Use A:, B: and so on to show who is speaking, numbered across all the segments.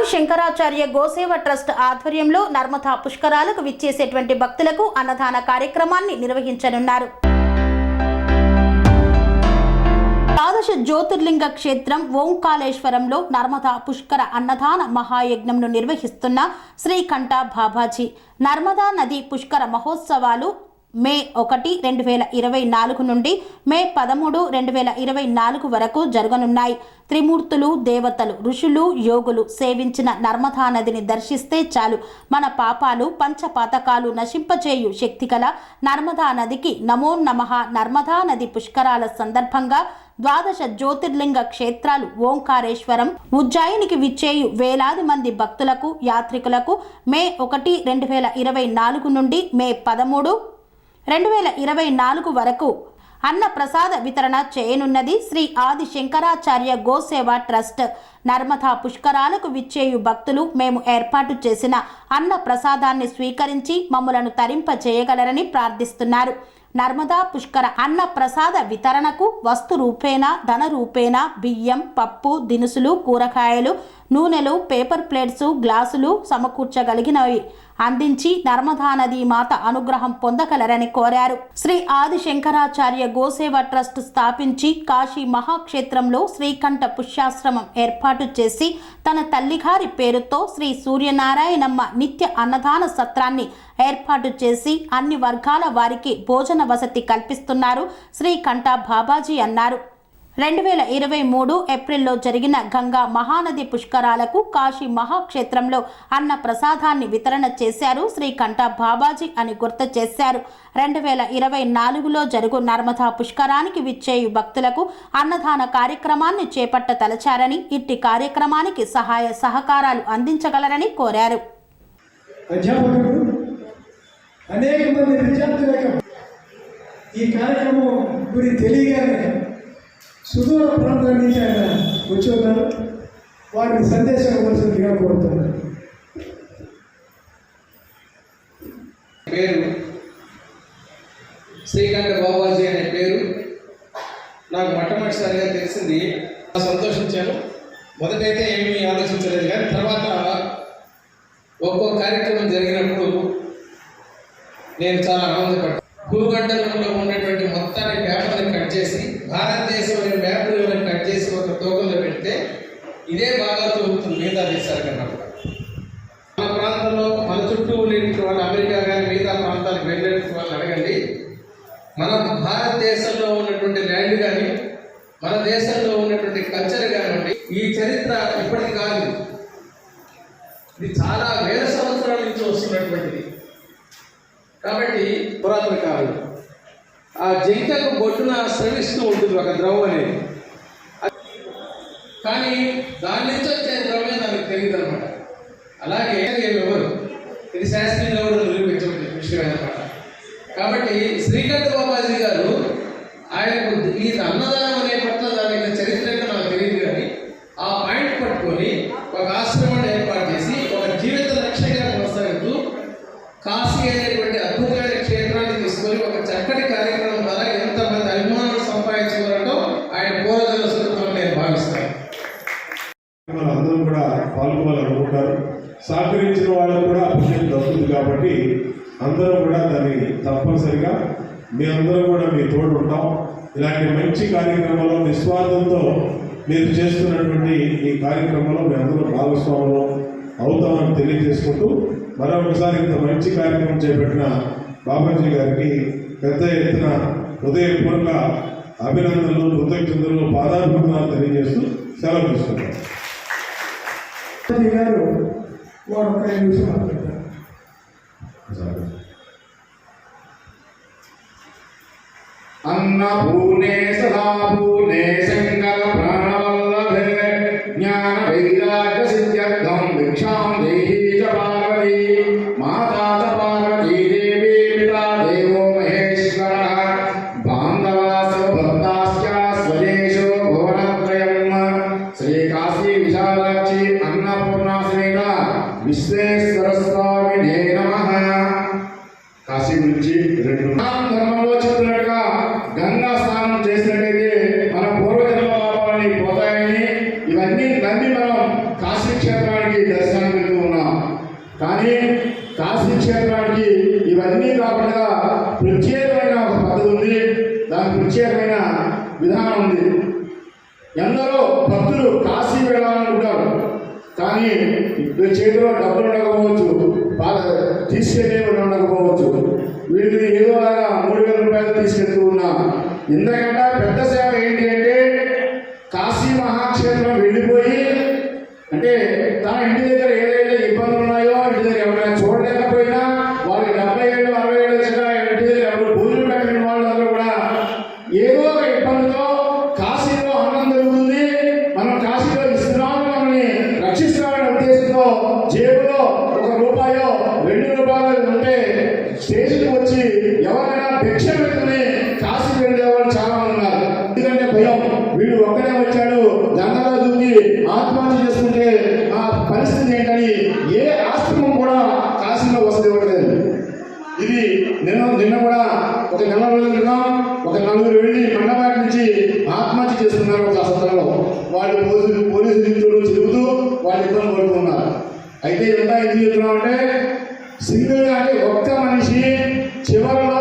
A: ఆది శంకరాచార్య గోసేవ ట్రస్ట్ ఆధ్వర్యంలో నర్మదా పుష్కరాలకు విచ్చేసేటువంటి భక్తులకు అన్నదాన కార్యక్రమాన్ని నిర్వహించనున్నారు. ద్వాదశ జ్యోతిర్లింగ క్షేత్రం ఓంకాళేశ్వరంలో నర్మదా పుష్కర అన్నదాన మహాయజ్ఞంను నిర్వహిస్తున్న శ్రీకంఠ బాబాజీ. నర్మదా నది పుష్కర మహోత్సవాలు మే ఒకటి రెండు వేల ఇరవై నాలుగు నుండి మే పదమూడు రెండు వేల ఇరవై నాలుగు వరకు జరగనున్నాయి. త్రిమూర్తులు దేవతలు ఋషులు యోగులు సేవించిన నర్మదా నదిని దర్శిస్తే చాలు. మన పాపాలు పంచపాతకాలు నశింపచేయు శక్తికల నర్మదా నదికి నమో నమః. నర్మదా నది పుష్కరాల సందర్భంగా ద్వాదశ జ్యోతిర్లింగ క్షేత్రాలు ఓంకారేశ్వరం ఉజ్జాయినికి విచ్చేయు వేలాది మంది భక్తులకు యాత్రికులకు మే ఒకటి రెండు వేల ఇరవై నాలుగు నుండి మే పదమూడు రెండు వేల ఇరవై నాలుగు వరకు అన్న ప్రసాద వితరణ చేయనున్నది శ్రీ ఆది శంకరాచార్య గోసేవ ట్రస్ట్. నర్మదా పుష్కరాలకు విచ్చేయు భక్తులు మేము ఏర్పాటు చేసిన అన్న ప్రసాదాన్ని స్వీకరించి మమ్మలను తరింప చేయగలరని ప్రార్థిస్తున్నారు. నర్మదా పుష్కర అన్న ప్రసాద వితరణకు వస్తు రూపేణా ధన రూపేణా బియ్యం పప్పు దినుసులు కూరగాయలు నూనెలు పేపర్ ప్లేట్స్ గ్లాసులు సమకూర్చగలిగినవి. అందించి నర్మదా నది మాత అనుగ్రహం పొందగలరని కోరారు. శ్రీ ఆది శంకరాచార్య గోసేవ ట్రస్ట్ స్థాపించి కాశీ మహాక్షేత్రంలో శ్రీకంఠ పుష్యాశ్రమం ఏర్పాటు చేసి తన తల్లిగారి పేరుతో శ్రీ సూర్యనారాయణమ్మ నిత్య అన్నదాన సత్రాన్ని ఏర్పాటు చేసి అన్ని వర్గాల వారికి భోజన వసతి కల్పిస్తున్నారు శ్రీకంఠ బాబాజీ అన్నారు. రెండు వేల ఇరవై మూడు ఏప్రిల్లో జరిగిన గంగా మహానది పుష్కరాలకు కాశీ మహాక్షేత్రంలో అన్న ప్రసాదాన్ని వితరణ చేశారు శ్రీకంఠ బాబాజీ అని గుర్తు చేశారు. రెండు వేల ఇరవై నాలుగులో జరుగు నర్మదా పుష్కరానికి విచ్చేయు భక్తులకు అన్నదాన కార్యక్రమాన్ని చేపట్ట తలచారని ఇట్టి కార్యక్రమానికి సహాయ సహకారాలు అందించగలరని కోరారు.
B: అనేక మంది విద్యార్థులకు ఈ కార్యక్రమం గురించి తెలియగానే సుదూర ప్రాంతాల నుంచి ఆయన వచ్చి ఉన్నారు వారికి సందేశం ఇవ్వాల్సిందిగా కోరుతున్నారు
C: పేరు? శ్రీకాంత బాబాజీ అనే పేరు. నాకు మొట్టమొదటిసారిగా తెలిసింది. సంతోషించాను మొదటైతే ఏమీ ఆలోచించలేదు కానీ తర్వాత ఒక్కో కార్యక్రమం జరిగినప్పుడు నేను చాలా ఆనందపడ్డాను. భూగంటంలో ఉన్నటువంటి మొత్తాన్ని పేపర్ని కట్ చేసి భారతదేశం అనే మ్యాప్ని కట్ చేసి ఒక తోకలో పెడితే ఇదే బాగా తోగుతుంది మిగతా దేశాల కన్నా మన ప్రాంతంలో మన చుట్టూ ఉండేటువంటి వాళ్ళు అమెరికా కానీ మిగతా ప్రాంతాలకు వెళ్ళేటువంటి వాళ్ళు అడగండి. మన భారతదేశంలో ఉన్నటువంటి ల్యాండ్ కానీ మన దేశంలో ఉన్నటువంటి కల్చర్ కానివ్వండి ఈ చరిత్ర ఇప్పటికి కాదు. ఇది చాలా వేల సంవత్సరాల నుంచి వస్తున్నటువంటిది. కాబట్టి పురాతన కాలంలో ఆ జింకకు బొట్టున స్రవిస్తూ ఉంటుంది ఒక ద్రవం అనేది. కానీ దాని నుంచి వచ్చే ద్రవమే దానికి తెలియదు అనమాట అలాగే ఎవరు? ఇది శాస్త్రీయ ఎవరు నిరూపించే విషయం అనమాట కాబట్టి శ్రీకంఠ బాబాజీ గారు ఆయనకు ఈ అన్నదానం అనే పట్ల దాని యొక్క చరిత్ర ఏంటో నాకు తెలియదు కానీ ఆ పాయింట్ పట్టుకొని ఒక ఆశ్రమాన్ని ఏర్పాటు చేసి ఒక జీవిత లక్ష్యంగా కొనసాగుతూ కాశీ అనేటువంటి అద్భుతమైన క్షేత్రాన్ని తీసుకొని ఒక చక్కటి కార్యక్రమం ద్వారా ఎంతమంది అభిమానులు సంపాదించుకోవడంతో ఆయన పూర్వజన సుఖం నేను భావిస్తాను
D: అందరూ కూడా పాల్గొనాలనుకుంటారు సహకరించిన వాళ్ళకు కూడా అభిషేకం దక్కుతుంది కాబట్టి అందరం కూడా దాన్ని తప్పనిసరిగా మీ అందరం కూడా మీ తోడు ఉంటాం. ఇలాంటి మంచి కార్యక్రమంలో నిస్వార్థంతో మీరు చేస్తున్నటువంటి ఈ కార్యక్రమంలో మీ అందరూ భాగస్వాములు అవుతామని తెలియజేసుకుంటూ మరొకసారి ఇంత మంచి కార్యక్రమం చేపట్టిన బాబాజీ గారికి పెద్ద ఎత్తున హృదయపూర్వక అభినందనలు కృతజ్ఞతలు పాదాభివందనాలు తెలియజేస్తూ సెలవు తీసుకుంటాం.
B: గారు వారు ఒక ఐదు నిమిషం మాట్లాడతారు.
E: అన్న భూనే పద్ధతి ఉంది దానికి ప్రత్యేకమైన విధానం ఉంది. ఎందరో భక్తులు కాశీ వెళ్ళాలనుకుంటారు కానీ చేతిలో డబ్బులు ఉండకపోవచ్చు. బాధ తీసుకెళ్ళి ఉండకపోవచ్చు. వీళ్ళు ఏదో లాగా మూడు వేల రూపాయలు తీసుకెళ్తూ ఉన్నాం. ఎందుకంటే పెద్ద సేవ ఏంటి అంటే కాశీ మహాక్షేత్రం వెళ్ళిపోయి అంటే తన ఇంటి దగ్గర ఏదైతే ఇబ్బందులు ఉన్నాయో ఇంటి దగ్గర ఎవరైనా చూడలేకపోయినా ఏ ఆశ్రమం కూడా కాశీలో వసతి ఇవ్వట్లేదు ఇది నిన్న నిన్న కూడా ఒక నెల రోజుల క్రితం ఒక నలుగురు వెళ్ళి మండపాటి నుంచి ఆత్మహత్య చేస్తున్నారు ఒక సత్రంలో. వాళ్ళు పోలీసులు పోలీసు రీతులు చెబుతూ వాళ్ళు ఇబ్బంది పడుతున్నారు అయితే ఎంత ఎందుకు చెప్తున్నామంటే అంటే అంటే ఒక్క మనిషి చివరిలో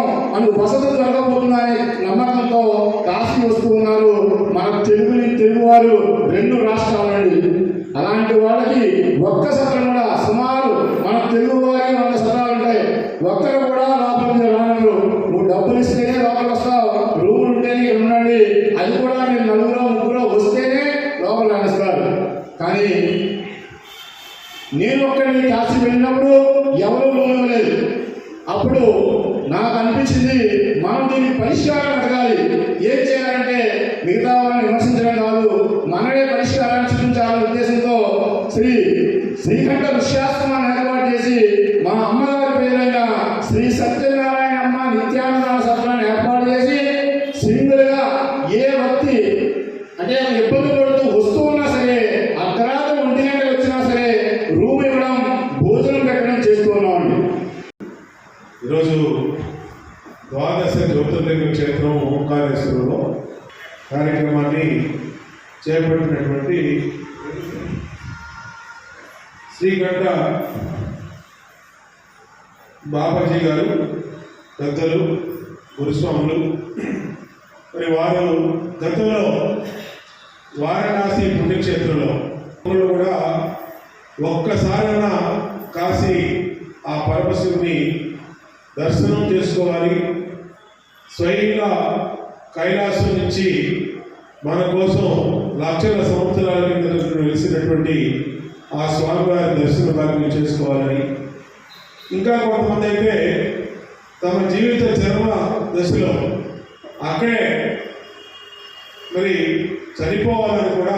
E: కనీసం మనకు వసతులు దొరకబోతుందా నమ్మకంతో కాశీ వస్తూ ఉన్నారు మన తెలుగు తెలుగు వారు రెండు రాష్ట్రాల నుండి అలాంటి వాళ్ళకి ఒక్క సత్రం కూడా సుమారు మన తెలుగు వారికి వంద సత్రాలు ఉంటాయి. ఒక్కరు కూడా లోపలికి రానరు. నువ్వు డబ్బులు ఇస్తేనే లోపలికి వస్తావు. రూములు ఉంటేనే ఇక్కడ ఉండండి. అది కూడా మీరు నలుగురు ముగ్గురు వస్తేనే లోపల రాణిస్తారు. కానీ నేను ఒక్కడిని కాశీ వెళ్ళినప్పుడు ఎవరు రూమ్ లేదు అప్పుడు నాకు అనిపించింది మనం దీన్ని పరిష్కారం అడగాలి. ఏం చేయాలంటే మిగతా వాళ్ళని విమర్శించడం కాదు మనమే పరిష్కారాన్ని చూపించాలనే ఉద్దేశంతో శ్రీ శ్రీకంఠ ఋష్యాశ్రమాన్ని
D: ఈరోజు ద్వాదశ జ్యోతిర్లింగ క్షేత్రం ఓంకారేశ్వరంలో కార్యక్రమాన్ని చేపట్టినటువంటి శ్రీకంఠ బాబాజీ గారు పెద్దలు గురుస్వాములు మరి వారు గతంలో వారణాసి పుణ్యక్షేత్రంలో కూడా ఒక్కసారైనా కాశీ ఆ పరమశివుని దర్శనం చేసుకోవాలి. స్వయంగా కైలాసం నుంచి మన కోసం లక్షల సంవత్సరాల కింద వెలిసినటువంటి ఆ స్వామివారి దర్శన భాగ్యం చేసుకోవాలని. ఇంకా కొంతమంది అయితే తమ జీవిత చర్మ దశలో అక్కడే మరి చనిపోవాలని కూడా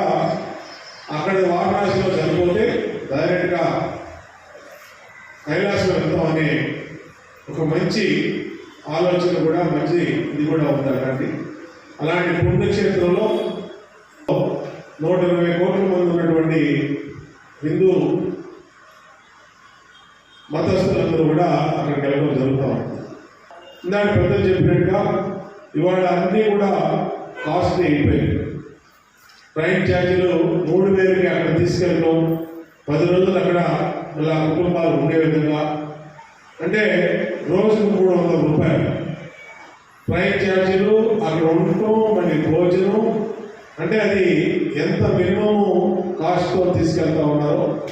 D: అక్కడ వారణాసిలో చనిపోతే డైరెక్ట్గా కైలాసం వెళ్తాం అనే ఒక మంచి ఆలోచన కూడా మంచి ఇది కూడా ఉందండి అలాంటి. పుణ్యక్షేత్రంలో నూట ఇరవై కోట్ల మంది ఉన్నటువంటి హిందూ మతస్థులందరూ కూడా అక్కడికి వెళ్ళడం జరుగుతూ ఉంటుంది ఇందాక పెద్దలు చెప్పినట్టుగా ఇవాళ అన్నీ కూడా కాస్ట్లీ అయిపోయాయి. ట్రైన్ ఛార్జీలు మూడు వేలకి అక్కడ తీసుకెళ్ళడం పది రోజులు అక్కడ ఇలా కుటుంబాలు ఉండే విధంగా అంటే రోజుకు మూడు వందల రూపాయలు. ట్రైన్ ఛార్జీలు అక్కడ ఉండటం మళ్ళీ భోజనం. అంటే అది ఎంత మినిమం కాస్ట్తో తీసుకెళ్తా ఉన్నారో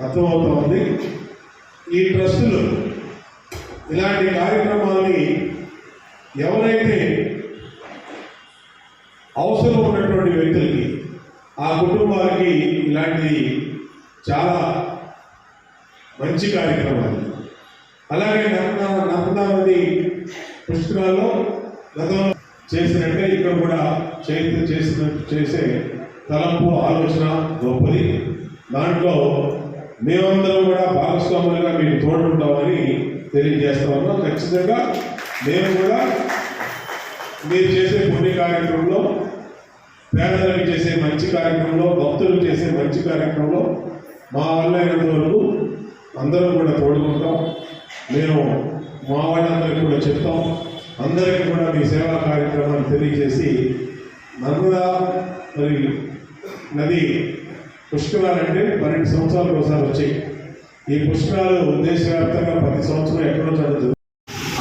D: అర్థమవుతా ఉంది. ఈ ట్రస్టులు ఇలాంటి కార్యక్రమాన్ని ఎవరైతే అవసరం ఉన్నటువంటి వ్యక్తులకి ఆ కుటుంబాలకి ఇలాంటి చాలా మంచి కార్యక్రమాలు. అలాగే నర్మదా నర్మదా నది పుష్కరాల్లో గతంలో చేసినట్టే ఇక్కడ కూడా చేతి చేసిన చేసే తలంపు ఆలోచన గొప్పది. దాంట్లో మేమందరం కూడా భాగస్వాములుగా మీకు తోడుంటామని తెలియజేస్తా ఉన్నాం. ఖచ్చితంగా మేము కూడా మీరు చేసే పుణ్య కార్యక్రమంలో పేదలకు చేసే మంచి కార్యక్రమంలో భక్తులు చేసే మంచి కార్యక్రమంలో మా వల్ల అయినంత వరకు అందరం కూడా తోడుకుంటాం. మేము మా వాళ్ళందరికీ కూడా చెప్తాం. అందరికీ కూడా మీ సేవా కార్యక్రమాన్ని తెలియజేసి నర్మదా మరి నది పుష్కరాలంటే పన్నెండు సంవత్సరాలకు ఒకసారి వచ్చాయి. ఈ పుష్కరాలు దేశవ్యాప్తంగా ప్రతి సంవత్సరం ఎక్కడో జరుగుతుంది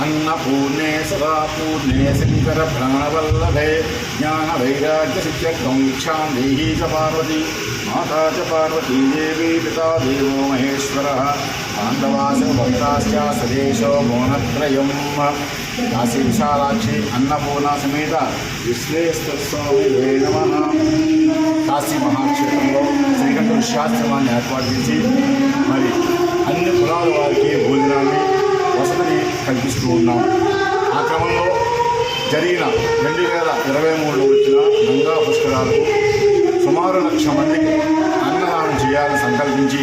F: అన్నపూర్ణే సదాపూర్ణే శంకర ప్రాణవల్లభే జ్ఞాన వైరాగ్య సిద్ధ్యర్థం ఇచ్చాం దేహీ చ మాతా చ పార్వతీ దేవీ పితా దేవో మహేశ్వర. పాండవాస సదేశో భువనత్రయం కాశీ విశాలాక్షి అన్నపూర్ణ సమేత విశ్వేశ్వరస్వామి నమ. కాశీ మహాక్షేత్రంలో శ్రీకంఠ శాస్త్రమాన్ని ఏర్పాటు చేసి మరి అన్ని కులాల వారికి భోజనాన్ని వసతిని కల్పిస్తూ ఉన్నాం. ఆ క్రమంలో జరిగిన రెండు వేల ఇరవై మూడులో వచ్చిన గంగా పుష్కరాలకు సుమారు లక్ష మందికి అన్నదానం చేయాలని సంకల్పించి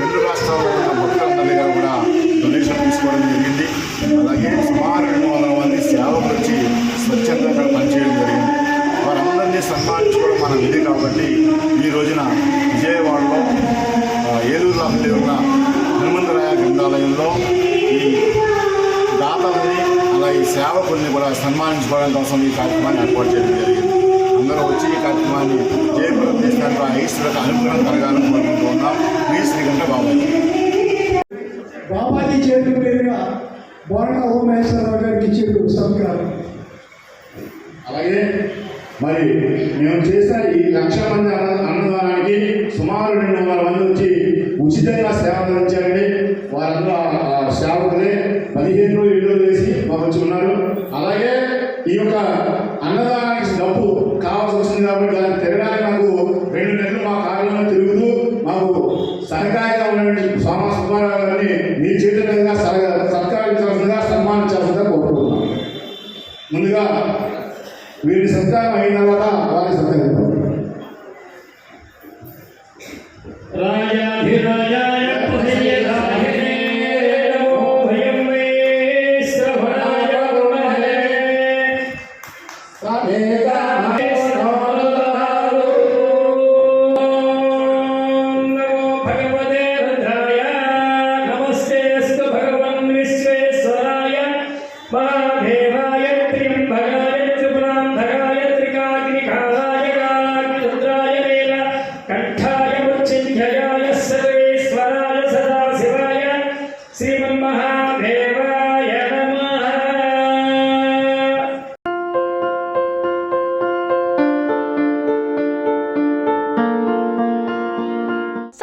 F: రెండు రాష్ట్రాల్లో ఉన్న భక్తులందరి దగ్గర కూడా డొనేషన్ తీసుకోవడం జరిగింది. అలాగే సుమారు రెండు వందల మంది సేవకు వచ్చి స్వచ్ఛందంగా పనిచేయడం జరిగింది. వారందరినీ సన్మానించుకోవడం మన విధి కాబట్టి ఈ రోజున విజయవాడలో ఏలూరు రామలి ఉన్న హనుమంతరాయ గ్రంథాలయంలో ఈ దాతల్ని అలాగే సేవకుల్ని కూడా సన్మానించుకోవడం కోసం ఈ కార్యక్రమాన్ని ఏర్పాటు చేయడం జరిగింది. అందరూ వచ్చి ఈ కార్యక్రమాన్ని చేసినట్టు ఆ ఈశ్వరులకు అనుగ్రహం కలగాలని కోరుకుంటూ ఉన్నాం. మీ శ్రీకంఠ బాబాజీ
B: బాబాజీ చేతుల మీదుగా బోరణ ఓమేశ్వరరావు గారికి ఇచ్చిండు సంస్కారం
F: అలాగే మరి మేము చేసిన ఈ లక్ష మంది అన్న- అన్నదానానికి సుమారు రెండు వందల మంది వచ్చి ఉచితంగా సేవ అందించారండి సత్కరించాల్సిందిగా సన్మానించాల్సిందిగా కోరుకుంటున్నాను. ముందుగా వీరి సత్కారం అయిన తర్వాత వారి
G: సత్కరించారు